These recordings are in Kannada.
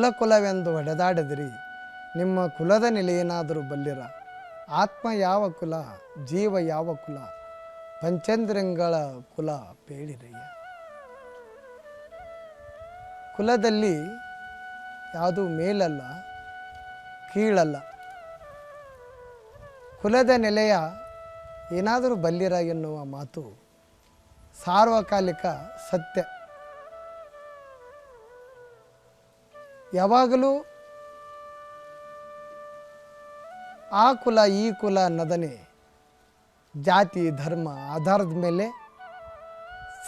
ಕುಲ ಕುಲವೆಂದು ಒಡೆದಾಡಿದಿರಿ. ನಿಮ್ಮ ಕುಲದ ನೆಲೆಯೇನಾದರೂ ಬಲ್ಲಿರ? ಆತ್ಮ ಯಾವ ಕುಲ, ಜೀವ ಯಾವ ಕುಲ, ಪಂಚೇಂದ್ರಿಯಗಳ ಕುಲ ಬೇಡಿರಯ್ಯ ಕುಲದಲ್ಲಿ ಯಾವುದು ಮೇಲಲ್ಲ, ಕೀಳಲ್ಲ. ಕುಲದ ನೆಲೆಯ ಏನಾದರೂ ಬಲ್ಲಿರ ಎನ್ನುವ ಮಾತು ಸಾರ್ವಕಾಲಿಕ ಸತ್ಯ. ಯಾವಾಗಲೂ ಆ ಕುಲ ಈ ಕುಲ ಅನ್ನೋದನ್ನೇ ಜಾತಿ, ಧರ್ಮ, ಆಧಾರದ ಮೇಲೆ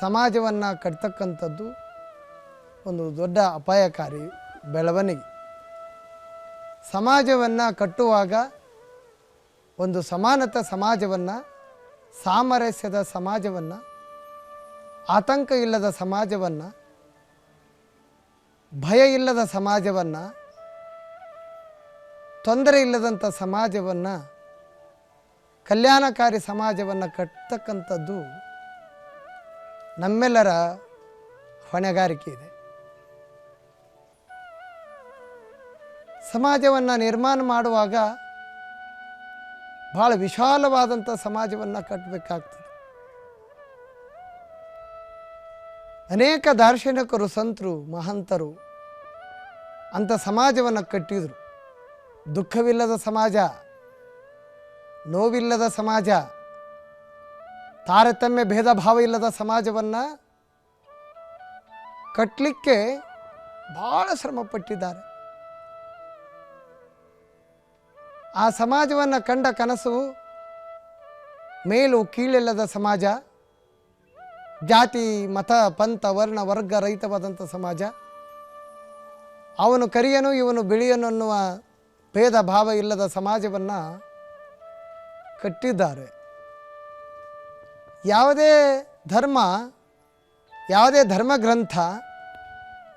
ಸಮಾಜವನ್ನು ಕಟ್ತಕ್ಕಂಥದ್ದು ಒಂದು ದೊಡ್ಡ ಅಪಾಯಕಾರಿ ಬೆಳವಣಿಗೆ. ಸಮಾಜವನ್ನು ಕಟ್ಟುವಾಗ ಒಂದು ಸಮಾನತ ಸಮಾಜವನ್ನು, ಸಾಮರಸ್ಯದ ಸಮಾಜವನ್ನು ಆತಂಕ ಇಲ್ಲದ ಸಮಾಜವನ್ನು ಭಯ ಇಲ್ಲದ ಸಮಾಜವನ್ನು, ತೊಂದರೆ ಇಲ್ಲದಂಥ ಸಮಾಜವನ್ನು, ಕಲ್ಯಾಣಕಾರಿ ಸಮಾಜವನ್ನು ಕಟ್ತಕ್ಕಂಥದ್ದು ನಮ್ಮೆಲ್ಲರ ಹೊಣೆಗಾರಿಕೆ ಇದೆ. ಸಮಾಜವನ್ನು ನಿರ್ಮಾಣ ಮಾಡುವಾಗ ಭಾಳ ವಿಶಾಲವಾದಂಥ ಸಮಾಜವನ್ನು ಕಟ್ಟಬೇಕಾಗ್ತದೆ ಅನೇಕ ದಾರ್ಶನಿಕರು, ಸಂತರು, ಮಹಂತರು ಅಂತ ಸಮಾಜವನ್ನು ಕಟ್ಟಿದರು. ದುಃಖವಿಲ್ಲದ ಸಮಾಜ, ನೋವಿಲ್ಲದ ಸಮಾಜ, ತಾರತಮ್ಯ ಭೇದ ಭಾವ ಇಲ್ಲದ ಸಮಾಜವನ್ನು ಕಟ್ಟಲಿಕ್ಕೆ ಭಾಳ ಶ್ರಮಪಟ್ಟಿದ್ದಾರೆ. ಆ ಸಮಾಜವನ್ನು ಕಂಡ ಕನಸು ಮೇಲು ಕೀಳಿಲ್ಲದ ಸಮಾಜ. ಜಾತಿ, ಮತ, ಪಂಥ, ವರ್ಣ, ವರ್ಗ ರಹಿತವಾದಂಥ ಸಮಾಜ. ಅವನು ಕರಿಯನು, ಇವನು ಬಿಳಿಯನು ಅನ್ನುವ ಭೇದ ಭಾವ ಇಲ್ಲದ ಸಮಾಜವನ್ನು ಕಟ್ಟಿದ್ದಾರೆ. ಯಾವುದೇ ಧರ್ಮ ಯಾವುದೇ ಧರ್ಮ ಗ್ರಂಥ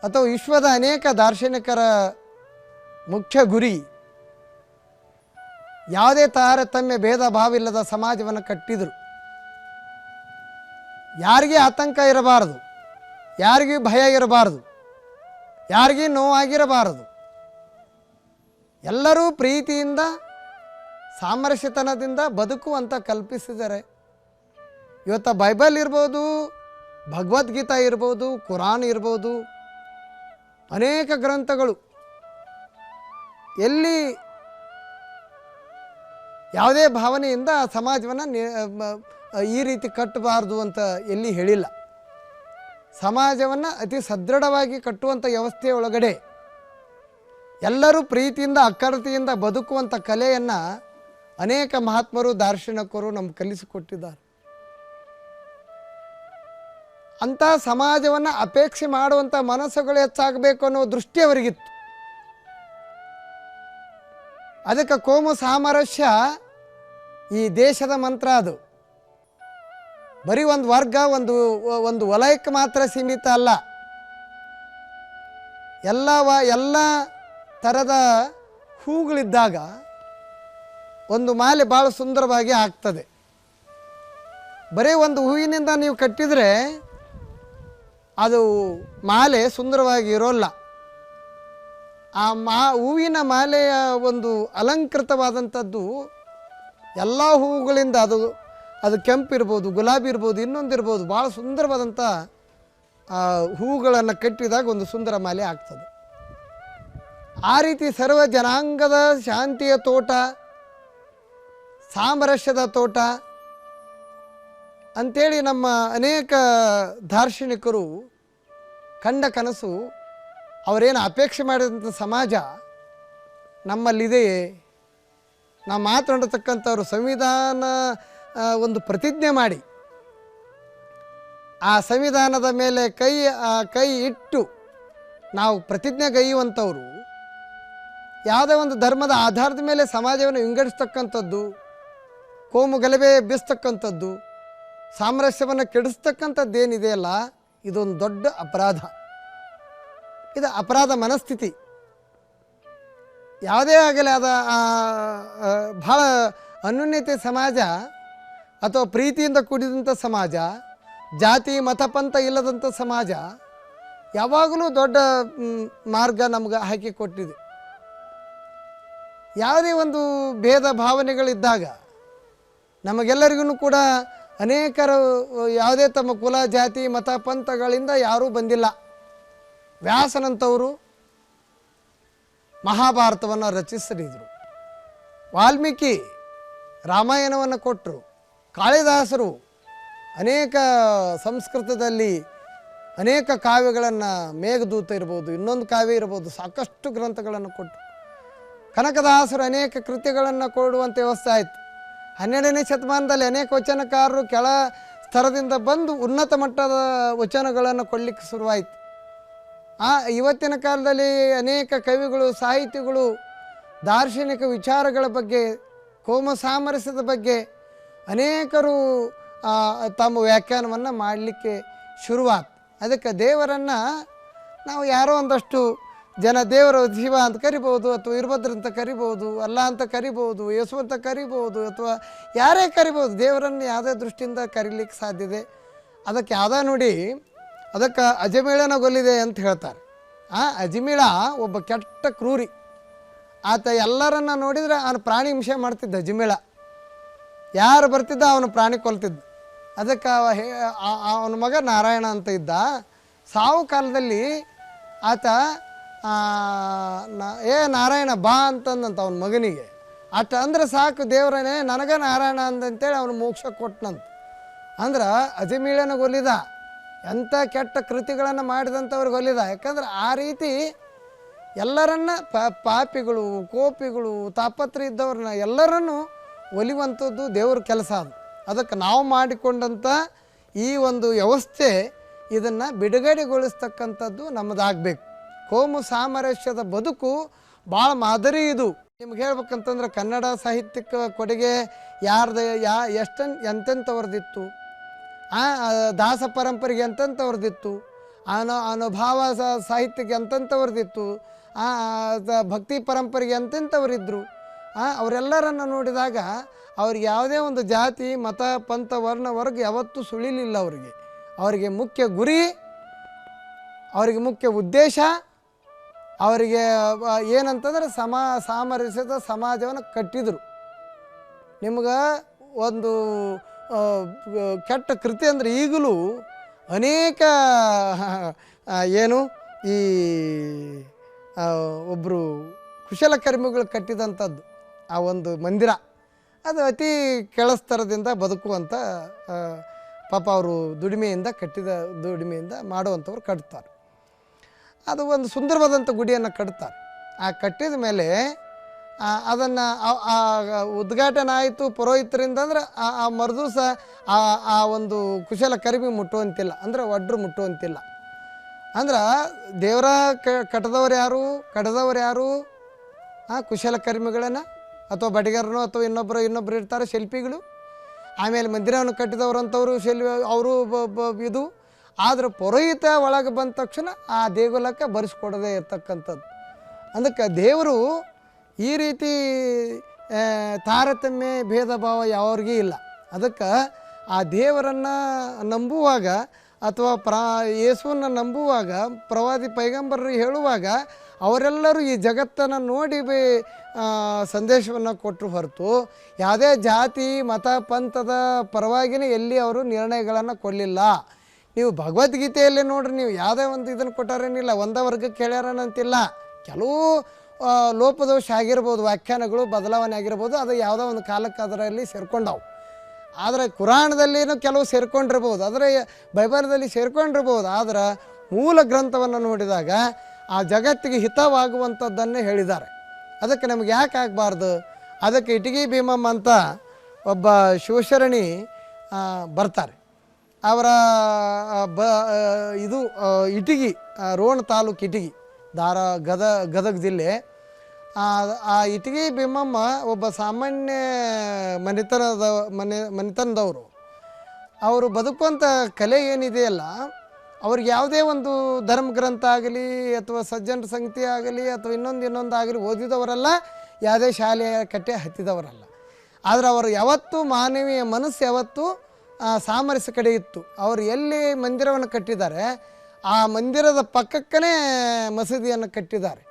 ಅಥವಾ ವಿಶ್ವದ ಅನೇಕ ದಾರ್ಶನಿಕರ ಮುಖ್ಯ ಗುರಿ, ಯಾವುದೇ ತಾರತಮ್ಯ, ಭೇದ ಭಾವ ಇಲ್ಲದ ಸಮಾಜವನ್ನು ಕಟ್ಟಿದರು. ಯಾರಿಗೂ ಆತಂಕ ಇರಬಾರದು, ಯಾರಿಗೂ ಭಯ ಇರಬಾರದು, ಯಾರಿಗೆ ನೋವಾಗಿರಬಾರದು. ಎಲ್ಲರೂ ಪ್ರೀತಿಯಿಂದ, ಸಾಮರಸ್ಯತನದಿಂದ ಬದುಕುವಂತ ಕಲ್ಪಿಸಿದ್ದಾರೆ ಇವತ್ತು ಬೈಬಲ್ ಇರ್ಬೋದು, ಭಗವದ್ಗೀತಾ ಇರ್ಬೋದು, ಕುರಾನ್ ಇರ್ಬೋದು, ಅನೇಕ ಗ್ರಂಥಗಳು. ಎಲ್ಲಿ ಯಾವುದೇ ಭಾವನೆಯಿಂದ ಸಮಾಜವನ್ನು ಈ ರೀತಿ ಕಟ್ಟಬಾರ್ದು ಅಂತ ಎಲ್ಲಿ ಹೇಳಿಲ್ಲ. ಸಮಾಜವನ್ನು ಅತಿ ಸದೃಢವಾಗಿ ಕಟ್ಟುವಂಥ ವ್ಯವಸ್ಥೆಯ ಒಳಗಡೆ ಎಲ್ಲರೂ ಪ್ರೀತಿಯಿಂದ, ಅಕ್ಕರತೆಯಿಂದ ಬದುಕುವಂಥ ಕಲೆಯನ್ನು ಅನೇಕ ಮಹಾತ್ಮರು, ದಾರ್ಶನಿಕರು ನಮ್ಗೆ ಕಲಿಸಿಕೊಟ್ಟಿದ್ದಾರೆ ಅಂಥ ಸಮಾಜವನ್ನು ಅಪೇಕ್ಷೆ ಮಾಡುವಂಥ ಮನಸ್ಸುಗಳು ಹೆಚ್ಚಾಗಬೇಕು ಅನ್ನೋ ದೃಷ್ಟಿ ಅವರಿಗಿತ್ತು. ಅದಕ್ಕೆ ಕೋಮು ಸಾಮರಸ್ಯ ಈ ದೇಶದ ಮಂತ್ರ ಅದು. ಬರೀ ಒಂದು ವರ್ಗ, ಒಂದು ಒಂದು ವಲಯಕ್ಕೆ ಮಾತ್ರ ಸೀಮಿತ ಅಲ್ಲ. ಎಲ್ಲ ವ, ಎಲ್ಲ ಥರದ ಹೂಗಳಿದ್ದಾಗ ಒಂದು ಮಾಲೆ ಭಾಳ ಸುಂದರವಾಗಿ ಆಗ್ತದೆ. ಬರೀ ಒಂದು ಹೂವಿನಿಂದ ನೀವು ಕಟ್ಟಿದರೆ ಅದು ಮಾಲೆ ಸುಂದರವಾಗಿ ಇರೋಲ್ಲ. ಆ ಮಾ, ಹೂವಿನ ಮಾಲೆಯ ಒಂದು ಅಲಂಕೃತವಾದಂಥದ್ದು ಎಲ್ಲ ಹೂವುಗಳಿಂದ ಅದು ಅದು ಕೆಂಪು ಇರ್ಬೋದು, ಗುಲಾಬಿ ಇರ್ಬೋದು, ಇನ್ನೊಂದು ಇರ್ಬೋದು ಭಾಳ ಸುಂದರವಾದಂಥ ಹೂಗಳನ್ನು ಕಟ್ಟಿದಾಗ ಒಂದು ಸುಂದರ ಮಾಲೆ ಆಗ್ತದೆ. ಆ ರೀತಿ ಸರ್ವ ಜನಾಂಗದ ಶಾಂತಿಯ ತೋಟ, ಸಾಮರಸ್ಯದ ತೋಟ. ಅಂಥೇಳಿ ನಮ್ಮ ಅನೇಕ ದಾರ್ಶನಿಕರು ಕಂಡ ಕನಸು, ಅವರೇನು ಅಪೇಕ್ಷೆ ಮಾಡಿದಂಥ ಸಮಾಜ ನಮ್ಮಲ್ಲಿದೆಯೇ? ನಾವು ಮಾತನಾಡತಕ್ಕಂಥವ್ರು ಸಂವಿಧಾನ ಒಂದು ಪ್ರತಿಜ್ಞೆ ಮಾಡಿ. ಆ ಸಂವಿಧಾನದ ಮೇಲೆ ಕೈ ಕೈ ಇಟ್ಟು ನಾವು ಪ್ರತಿಜ್ಞೆ ಪ್ರತಿಜ್ಞೆಗೈಯುವಂಥವ್ರು ಯಾವುದೇ ಒಂದು ಧರ್ಮದ ಆಧಾರದ ಮೇಲೆ ಸಮಾಜವನ್ನು ವಿಂಗಡಿಸ್ತಕ್ಕಂಥದ್ದು, ಕೋಮು ಗಲಭೆ ಎಬ್ಬಿಸ್ತಕ್ಕಂಥದ್ದು ಸಾಮರಸ್ಯವನ್ನು ಕೆಡಿಸ್ತಕ್ಕಂಥದ್ದು ಏನಿದೆಯಲ್ಲ ಇದೊಂದು ದೊಡ್ಡ ಅಪರಾಧ. ಇದು ಅಪರಾಧ ಮನಸ್ಥಿತಿ. ಯಾವುದೇ ಆಗಲಿ ಅದ ಭಾಳ ಅನ್ಯೂನ್ಯತೆ ಸಮಾಜ ಅಥವಾ ಪ್ರೀತಿಯಿಂದ ಕೂಡಿದಂಥ ಸಮಾಜ, ಜಾತಿ, ಮತಪಂಥ ಇಲ್ಲದಂಥ ಸಮಾಜ ಯಾವಾಗಲೂ ದೊಡ್ಡ ಮಾರ್ಗ ನಮ್ಗೆ ಹಾಕಿ ಕೊಟ್ಟಿದೆ. ಯಾವುದೇ ಒಂದು ಭೇದ ಭಾವನೆಗಳಿದ್ದಾಗ ನಮಗೆಲ್ಲರಿಗೂ ಕೂಡ ಅನೇಕರು ಯಾವುದೇ ತಮ್ಮ ಕುಲ, ಜಾತಿ ಮತ ಪಂಥಗಳಿಂದ ಯಾರೂ ಬಂದಿಲ್ಲ. ವ್ಯಾಸನಂಥವರು ಮಹಾಭಾರತವನ್ನು ರಚಿಸಿದ್ರು ವಾಲ್ಮೀಕಿ ರಾಮಾಯಣವನ್ನು ಕೊಟ್ಟರು. ಕಾಳಿದಾಸರು ಅನೇಕ ಸಂಸ್ಕೃತದಲ್ಲಿ ಅನೇಕ ಕಾವ್ಯಗಳನ್ನು ಮೇಘದೂತ ಇರ್ಬೋದು, ಇನ್ನೊಂದು ಕಾವ್ಯ ಇರ್ಬೋದು, ಸಾಕಷ್ಟು ಗ್ರಂಥಗಳನ್ನು ಕೊಟ್ಟರು ಕನಕದಾಸರು ಅನೇಕ ಕೃತಿಗಳನ್ನು ಕೊಡುವಂಥ ವ್ಯವಸ್ಥೆ ಆಯಿತು. ಹನ್ನೆರಡನೇ ಶತಮಾನದಲ್ಲಿ ಅನೇಕ ವಚನಕಾರರು ಕೆಳ ಸ್ತರದಿಂದ ಬಂದು ಉನ್ನತ ಮಟ್ಟದ ವಚನಗಳನ್ನು ಕೊಡಲಿಕ್ಕೆ ಶುರುವಾಯಿತು. ಆ ಇವತ್ತಿನ ಕಾಲದಲ್ಲಿ ಅನೇಕ ಕವಿಗಳು, ಸಾಹಿತಿಗಳು, ದಾರ್ಶನಿಕ ವಿಚಾರಗಳ ಬಗ್ಗೆ ಕೋಮ ಸಾಮರಸ್ಯದ ಬಗ್ಗೆ ಅನೇಕರು ತಮ್ಮ ವ್ಯಾಖ್ಯಾನವನ್ನು ಮಾಡಲಿಕ್ಕೆ ಶುರುವಾತ್ ಅದಕ್ಕೆ ದೇವರನ್ನು ನಾವು ಯಾರೋ ಒಂದಷ್ಟು ಜನ ದೇವರ ಜೀವ ಅಂತ ಕರಿಬೋದು ಅಥವಾ ಇರ್ಭದ್ರ ಅಂತ ಕರಿಬೋದು ಅಲ್ಲ ಅಂತ ಕರಿಬೋದು ಯೇಸು ಅಂತ ಕರಿಬೋದು ಅಥವಾ ಯಾರೇ ಕರಿಬೋದು ದೇವರನ್ನು ಯಾವುದೇ ದೃಷ್ಟಿಯಿಂದ ಕರೀಲಿಕ್ಕೆ ಸಾಧ್ಯತೆ ಅದಕ್ಕೆ ಯಾವುದೋ ನೋಡಿ, ಅದಕ್ಕೆ ಅಜಮೇಳನ ಗೊಲ್ಲಿದೆ ಅಂತ ಹೇಳ್ತಾರೆ. ಆ ಅಜಮೇಳ ಒಬ್ಬ ಕೆಟ್ಟ ಕ್ರೂರಿ. ಆತ ಎಲ್ಲರನ್ನ ನೋಡಿದರೆ ಅವನು ಪ್ರಾಣಿ ಹಿಂಸೆ ಮಾಡ್ತಿದ್ದ ಅಜಮೇಳ. ಯಾರು ಬರ್ತಿದ್ದ ಅವನು ಪ್ರಾಣಿ ಕೊಲ್ತಿದ್ದ. ಅದಕ್ಕೆ ಅವ ಹೇ ಅವನ ಮಗ ನಾರಾಯಣ ಅಂತ ಇದ್ದ. ಸಾವು ಕಾಲದಲ್ಲಿ ಆತ ಏ ನಾರಾಯಣ ಬಾ ಅಂತಂದಂತ ಅವನ ಮಗನಿಗೆ. ಅಟ್ ಅಂದ್ರೆ ಸಾಕು ದೇವರನೇ, ನನಗ ನಾರಾಯಣ ಅಂದಂತೇಳಿ ಅವನು ಮೋಕ್ಷ ಕೊಟ್ಟನಂತ ಅಂದ್ರೆ ಅಜಮೀಳನ ಗೊಲಿದ ಎಂಥ ಕೆಟ್ಟ ಕೃತಿಗಳನ್ನು ಮಾಡಿದಂಥವ್ರಿಗೆ ಒಲಿದ ಯಾಕಂದ್ರೆ ಆ ರೀತಿ ಎಲ್ಲರನ್ನ ಪಾಪಿಗಳು, ಕೋಪಿಗಳು ತಾಪತ್ರ ಇದ್ದವ್ರನ್ನ ಎಲ್ಲರನ್ನೂ ಒಲಿಯುವಂಥದ್ದು ದೇವ್ರ ಕೆಲಸ ಅದು. ಅದಕ್ಕೆ ನಾವು ಮಾಡಿಕೊಂಡಂಥ ಈ ಒಂದು ವ್ಯವಸ್ಥೆ ಇದನ್ನು ಬಿಡುಗಡೆಗೊಳಿಸ್ತಕ್ಕಂಥದ್ದು ನಮ್ಮದಾಗಬೇಕು ಕೋಮು ಸಾಮರಸ್ಯದ ಬದುಕು ಭಾಳ ಮಾದರಿ ಇದು. ನಿಮ್ಗೆ ಹೇಳ್ಬೇಕಂತಂದ್ರೆ ಕನ್ನಡ ಸಾಹಿತ್ಯಕ್ಕೆ ಕೊಡುಗೆ ಯಾರ್ದು ಯಾ ಎಷ್ಟನ್ ಎಂತೆಂಥವ್ರದ್ದಿತ್ತು ಆ ದಾಸ ಪರಂಪರೆಗೆ ಎಂತೆಂಥವ್ರದ್ದಿತ್ತು ಅನು ಅನುಭಾವ ಸಾಹಿತ್ಯಕ್ಕೆ ಎಂತೆಂಥವ್ರದ್ದಿತ್ತು ಭಕ್ತಿ ಪರಂಪರೆಗೆ ಎಂತೆಂಥವ್ರಿದ್ರು. ಅವರೆಲ್ಲರನ್ನು ನೋಡಿದಾಗ ಅವ್ರಿಗೆ ಯಾವುದೇ ಒಂದು ಜಾತಿ, ಮತ, ಪಂಥ, ವರ್ಣ, ವರ್ಗ ಯಾವತ್ತೂ ಸುಳಿಲಿಲ್ಲ ಅವರಿಗೆ. ಅವರಿಗೆ ಮುಖ್ಯ ಗುರಿ, ಅವರಿಗೆ ಮುಖ್ಯ ಉದ್ದೇಶ, ಅವರಿಗೆ ಏನಂತಂದ್ರೆ ಸಮಾ, ಸಾಮರಸ್ಯದ ಸಮಾಜವನ್ನು ಕಟ್ಟಿದರು. ನಿಮ್ಗೆ ಒಂದು ಕೆಟ್ಟ ಕೃತಿ ಅಂದರೆ ಈಗಲೂ ಅನೇಕ ಏನು ಈ ಒಬ್ಬರು ಕುಶಲಕರ್ಮಿಗಳು ಕಟ್ಟಿದಂಥದ್ದು ಆ ಒಂದು ಮಂದಿರ. ಅದು ಅತಿ ಕೆಳಸ್ತರದಿಂದ ಬದುಕುವಂಥ ಪಾಪ ಅವರು ದುಡಿಮೆಯಿಂದ ಕಟ್ಟಿದ, ದುಡಿಮೆಯಿಂದ ಮಾಡುವಂಥವ್ರು ಕಟ್ತಾರೆ. ಅದು ಒಂದು ಸುಂದರವಾದಂಥ ಗುಡಿಯನ್ನು ಕಟ್ತಾರೆ. ಆ ಕಟ್ಟಿದ ಮೇಲೆ ಅದನ್ನು ಉದ್ಘಾಟನೆ ಆಯಿತು ಪುರೋಹಿತರಿಂದ ಅಂದ್ರೆ, ಆ ಆ ಮರುದಿವಸ ಆ ಆ ಒಂದು ಕುಶಲ ಕರಿಮಿ ಮುಟ್ಟುವಂತಿಲ್ಲ, ಅಂದರೆ ಒಡ್ರು ಮುಟ್ಟುವಂತಿಲ್ಲ. ಅಂದ್ರೆ ದೇವರ ಕಟ್ಟದವ್ರು ಯಾರು ಕಟ್ಟದವ್ರು ಯಾರು, ಆ ಕುಶಲಕರ್ಮಿಗಳನ್ನು ಅಥವಾ ಬಡಿಗರನು ಅಥವಾ ಇನ್ನೊಬ್ಬರು ಇನ್ನೊಬ್ಬರು ಇರ್ತಾರೆ, ಶಿಲ್ಪಿಗಳು. ಆಮೇಲೆ ಮಂದಿರವನ್ನು ಕಟ್ಟಿದವರು ಅಂಥವ್ರು ಶಿಲ್ ಅವರು ಇದು. ಆದ್ರೆ ಪುರೋಹಿತ ಒಳಗೆ ಬಂದ ತಕ್ಷಣ ಆ ದೇಗುಲಕ್ಕೆ ಬರೆಸ್ಕೊಡದೆ ಇರ್ತಕ್ಕಂಥದ್ದು. ಅದಕ್ಕೆ ದೇವರು ಈ ರೀತಿ ತಾರತಮ್ಯ, ಭೇದ ಭಾವ ಯಾವ್ರಿಗೂ ಇಲ್ಲ. ಅದಕ್ಕೆ ಆ ದೇವರನ್ನು ನಂಬುವಾಗ ಅಥವಾ ಪ್ರಾ, ಯೇಸುವನ್ನು ನಂಬುವಾಗ ಪ್ರವಾದಿ ಪೈಗಂಬರರು ಹೇಳುವಾಗ ಅವರೆಲ್ಲರೂ ಈ ಜಗತ್ತನ್ನು ನೋಡಿ ಬಿ ಸಂದೇಶವನ್ನು ಕೊಟ್ಟರು ಹೊರತು ಯಾವುದೇ ಜಾತಿ, ಮತ, ಪಂಥದ ಪರವಾಗಿನೇ ಎಲ್ಲಿ ಅವರು ನಿರ್ಣಯಗಳನ್ನು ಕೊಡಲಿಲ್ಲ. ನೀವು ಭಗವದ್ಗೀತೆಯಲ್ಲಿ ನೋಡ್ರಿ, ನೀವು ಯಾವುದೇ ಒಂದು ಇದನ್ನು ಕೊಟ್ಟಾರೇನಿಲ್ಲ, ಒಂದೇ ವರ್ಗಕ್ಕೆ ಹೇಳ್ಯಾರನಂತಿಲ್ಲ. ಕೆಲವು ಲೋಪದೋಷ ಆಗಿರ್ಬೋದು, ವ್ಯಾಖ್ಯಾನಗಳು ಬದಲಾವಣೆ ಆಗಿರ್ಬೋದು, ಅದು ಯಾವುದೋ ಒಂದು ಕಾಲಕ್ಕೆ ಅದರಲ್ಲಿ ಸೇರ್ಕೊಂಡವು. ಆದರೆ ಕುರಾಣದಲ್ಲಿನೂ ಕೆಲವು ಸೇರ್ಕೊಂಡಿರ್ಬೋದು, ಆದರೆ ಬೈಬಲ್ದಲ್ಲಿ ಸೇರ್ಕೊಂಡಿರ್ಬೋದು, ಆದರೆ ಮೂಲ ಗ್ರಂಥವನ್ನು ನೋಡಿದಾಗ ಆ ಜಗತ್ತಿಗೆ ಹಿತವಾಗುವಂಥದ್ದನ್ನೇ ಹೇಳಿದ್ದಾರೆ. ಅದಕ್ಕೆ ನಮ್ಗೆ ಯಾಕೆ ಆಗಬಾರ್ದು? ಅದಕ್ಕೆ ಇಟಗಿ ಭೀಮಮ್ಮ ಅಂತ ಒಬ್ಬ ಶಿವಶರಣಿ ಬರ್ತಾರೆ. ಅವರ ಬ ಇದು ಇಟಗಿ ರೋಣ ತಾಲೂಕು ಇಟಗಿ, ದಾರ, ಗದ, ಗದಗ ಜಿಲ್ಲೆ. ಆ ಇಟಗಿ ಭೀಮಮ್ಮ ಒಬ್ಬ ಸಾಮಾನ್ಯ ಮನೆತನದ, ಮನೆ, ಮನೆತನದವರು. ಅವರು ಬದುಕುವಂಥ ಕಲೆ ಏನಿದೆಯಲ್ಲ ಅವ್ರಿಗೆ ಯಾವುದೇ ಒಂದು ಧರ್ಮ ಗ್ರಂಥ ಆಗಲಿ ಅಥವಾ ಸಜ್ಜನ ಸಂಗತಿ ಆಗಲಿ ಅಥವಾ ಇನ್ನೊಂದು ಇನ್ನೊಂದು ಆಗಲಿ ಓದಿದವರಲ್ಲ, ಯಾವುದೇ ಶಾಲೆಯ ಕಟ್ಟೆ ಹತ್ತಿದವರಲ್ಲ. ಆದರೆ ಅವರು ಯಾವತ್ತು ಮಾನವೀಯ ಮನಸ್ಸು ಯಾವತ್ತು ಸಾಮರಸ್ಯ ಕಡೆ ಇತ್ತು. ಅವರು ಎಲ್ಲಿ ಮಂದಿರವನ್ನು ಕಟ್ಟಿದ್ದಾರೆ, ಆ ಮಂದಿರದ ಪಕ್ಕಕ್ಕೇ ಮಸೀದಿಯನ್ನು ಕಟ್ಟಿದ್ದಾರೆ.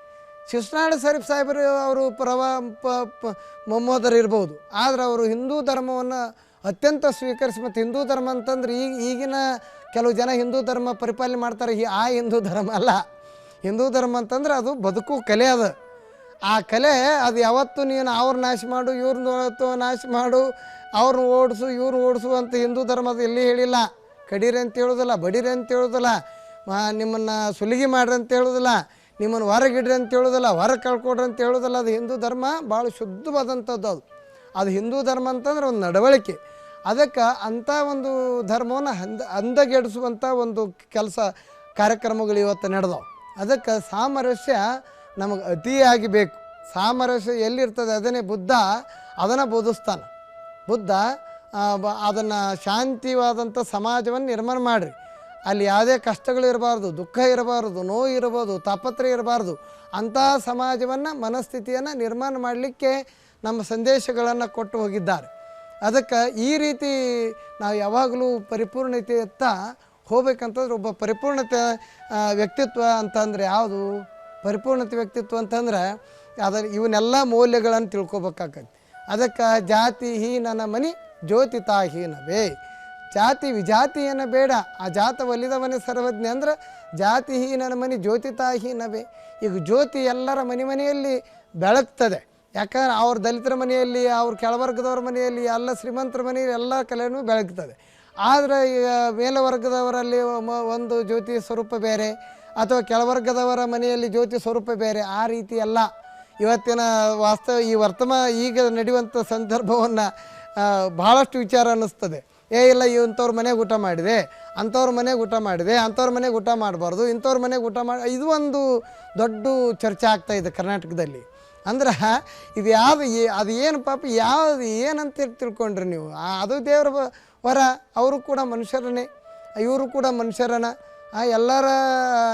ಶಿವನಾಳ ಶರೀಫ್ ಸಾಹೇಬರು ಅವರು ಪ್ರವಾ, ಪ ಮೊಹಮ್ಮದರ್ ಇರ್ಬೋದು. ಆದರೆ ಅವರು ಹಿಂದೂ ಧರ್ಮವನ್ನು ಅತ್ಯಂತ ಸ್ವೀಕರಿಸಿ, ಮತ್ತು ಹಿಂದೂ ಧರ್ಮ ಅಂತಂದ್ರೆ ಈಗ ಈಗಿನ ಕೆಲವು ಜನ ಹಿಂದೂ ಧರ್ಮ ಪರಿಪಾಲನೆ ಮಾಡ್ತಾರೆ. ಈ ಆ ಹಿಂದೂ ಧರ್ಮ ಅಲ್ಲ. ಹಿಂದೂ ಧರ್ಮ ಅಂತಂದ್ರೆ ಅದು ಬದುಕು ಕಲೆ ಅದು. ಆ ಕಲೆ ಅದು ಯಾವತ್ತು ನೀನು ಅವ್ರ ನಾಶ ಮಾಡು ಇವ್ರನ್ನ ನಾಶ ಮಾಡು ಅವ್ರನ್ನ ಓಡಿಸು ಇವ್ರು ಓಡಿಸು ಅಂತ ಹಿಂದೂ ಧರ್ಮದ ಎಲ್ಲಿ ಹೇಳಿಲ್ಲ. ಕಡೀರಿ ಅಂತ ಹೇಳೋದಿಲ್ಲ, ಬಡೀರಿ ಅಂತ ಹೇಳೋದಿಲ್ಲ ನಿಮ್ಮನ್ನು ಸುಲಿಗೆ ಮಾಡ್ರಿ ಅಂತ ಹೇಳೋದಿಲ್ಲ, ನಿಮ್ಮನ್ನು ಹೊರಗಿಡ್ರಿ ಅಂತ ಹೇಳೋದಿಲ್ಲ ಹೊರಗೆ ಕಳ್ಕೊಡ್ರಿ ಅಂತ ಹೇಳೋದಿಲ್ಲ. ಅದು ಹಿಂದೂ ಧರ್ಮ ಭಾಳ ಶುದ್ಧವಾದಂಥದ್ದು ಅದು. ಅದು ಹಿಂದೂ ಧರ್ಮ ಅಂತಂದ್ರೆ ಒಂದು ನಡವಳಿಕೆ. ಅದಕ್ಕೆ ಅಂಥ ಒಂದು ಧರ್ಮವನ್ನು ಅಂದ ಅಂದಗೆಡಿಸುವಂಥ ಒಂದು ಕೆಲಸ ಕಾರ್ಯಕ್ರಮಗಳು ಇವತ್ತು ನಡೆದವು. ಅದಕ್ಕೆ ಸಾಮರಸ್ಯ ನಮಗೆ ಅತಿಯಾಗಿ ಬೇಕು. ಸಾಮರಸ್ಯ ಎಲ್ಲಿರ್ತದೆ? ಅದನ್ನೇ ಬುದ್ಧ ಅದನ್ನು ಬೋಧಿಸ್ತಾನೆ. ಬುದ್ಧ ಅದನ್ನು ಶಾಂತಿವಾದಂಥ ಸಮಾಜವನ್ನು ನಿರ್ಮಾಣ ಮಾಡಿರಿ. ಅಲ್ಲಿ ಯಾವುದೇ ಕಷ್ಟಗಳು ಇರಬಾರ್ದು, ದುಃಖ ಇರಬಾರ್ದು, ನೋವು ಇರಬಹುದು ತಾಪತ್ರೆ ಇರಬಾರ್ದು ಅಂತಹ ಸಮಾಜವನ್ನು ಮನಸ್ಥಿತಿಯನ್ನು ನಿರ್ಮಾಣ ಮಾಡಲಿಕ್ಕೆ ನಮ್ಮ ಸಂದೇಶಗಳನ್ನು ಕೊಟ್ಟು ಹೋಗಿದ್ದಾರೆ. ಅದಕ್ಕೆ ಈ ರೀತಿ ನಾವು ಯಾವಾಗಲೂ ಪರಿಪೂರ್ಣತೆಯತ್ತ ಹೋಗ್ಬೇಕಂತಂದ್ರೆ ಒಬ್ಬ ಪರಿಪೂರ್ಣತೆ ವ್ಯಕ್ತಿತ್ವ ಅಂತಂದ್ರೆ ಯಾವುದು? ಪರಿಪೂರ್ಣತೆ ವ್ಯಕ್ತಿತ್ವ ಅಂತಂದ್ರೆ ಅದರ ಇವನ್ನೆಲ್ಲ ಮೌಲ್ಯಗಳನ್ನು ತಿಳ್ಕೊಬೇಕಾಗತ್ತೆ. ಅದಕ್ಕೆ ಜಾತಿ ಹೀನನ ಮನಿ ಜ್ಯೋತಿ ತಾಹೀನವೇ ಜಾತಿ ವಿಜಾತಿಯನ ಬೇಡ. ಆ ಜಾತ ಒಲಿದವನೇ ಸರ್ವಜ್ಞ ಅಂದ್ರೆ ಜಾತಿ ಹೀನನ ಮನಿ ಜ್ಯೋತಿ ತಾಹೀನವೇ ಈಗ ಜ್ಯೋತಿ ಎಲ್ಲರ ಮನೆ ಮನೆಯಲ್ಲಿ ಬೆಳಗ್ತದೆ. ಯಾಕಂದ್ರೆ ಅವ್ರ ದಲಿತರ ಮನೆಯಲ್ಲಿ, ಅವ್ರ ಕೆಳವರ್ಗದವ್ರ ಮನೆಯಲ್ಲಿ, ಎಲ್ಲ ಶ್ರೀಮಂತರ ಮನೆಯಲ್ಲಿ ಎಲ್ಲ ಕಲೆಯೂ ಬೆಳಗ್ತದೆ. ಆದರೆ ಈಗ ಮೇಲವರ್ಗದವರಲ್ಲಿ ಒಂದು ಜ್ಯೋತಿ ಸ್ವರೂಪ ಬೇರೆ, ಅಥವಾ ಕೆಳವರ್ಗದವರ ಮನೆಯಲ್ಲಿ ಜ್ಯೋತಿ ಸ್ವರೂಪ ಬೇರೆ, ಆ ರೀತಿ ಅಲ್ಲ. ಇವತ್ತಿನ ವಾಸ್ತವ, ಈ ವರ್ತಮ, ಈಗ ನಡೆಯುವಂಥ ಸಂದರ್ಭವನ್ನು ಭಾಳಷ್ಟು ವಿಚಾರ ಅನ್ನಿಸ್ತದೆ. ಏ, ಇಲ್ಲ, ಇಂಥವ್ರ ಮನೆಗೆ ಊಟ ಮಾಡಿದೆ, ಅಂಥವ್ರ ಮನೆಗೆ ಊಟ ಮಾಡಿದೆ, ಅಂಥವ್ರ ಮನೆಗೆ ಊಟ ಮಾಡಬಾರ್ದು, ಇಂಥವ್ರ ಮನೆಗೆ ಊಟ ಮಾಡಿ, ಇದು ಒಂದು ದೊಡ್ಡ ಚರ್ಚೆ ಆಗ್ತಾಯಿದೆ ಕರ್ನಾಟಕದಲ್ಲಿ. ಅಂದ್ರೆ ಇದು ಯಾವುದು ಅದು ಏನು ಪಾಪ, ಯಾವುದು ಏನಂತ ತಿಳ್ಕೊಂಡ್ರಿ ನೀವು. ಅದು ದೇವರ ವರ. ಅವರು ಕೂಡ ಮನುಷ್ಯರನೇ ಇವರು ಕೂಡ ಮನುಷ್ಯರನ. ಎಲ್ಲರ